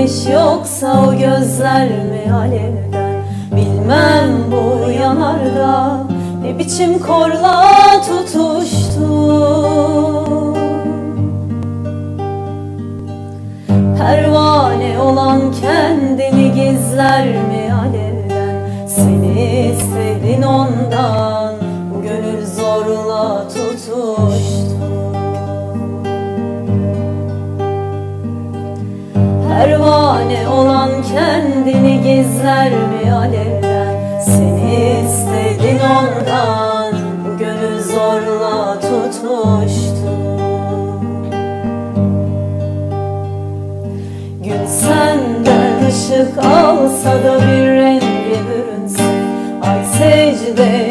ateş yoksa o gözler mi alevden? Bilmem bu yanarda ne biçim korla tutuştu. Pervane olan kendini gizler mi alevden? Seni istedin ondan bu gönül zorla tutuştu Pervane olan kendini gizler mi alevden Seni istedin ondan bu gönül zorla tutuştu Gün senden ışık alsa da bir renge bürünse Ay secde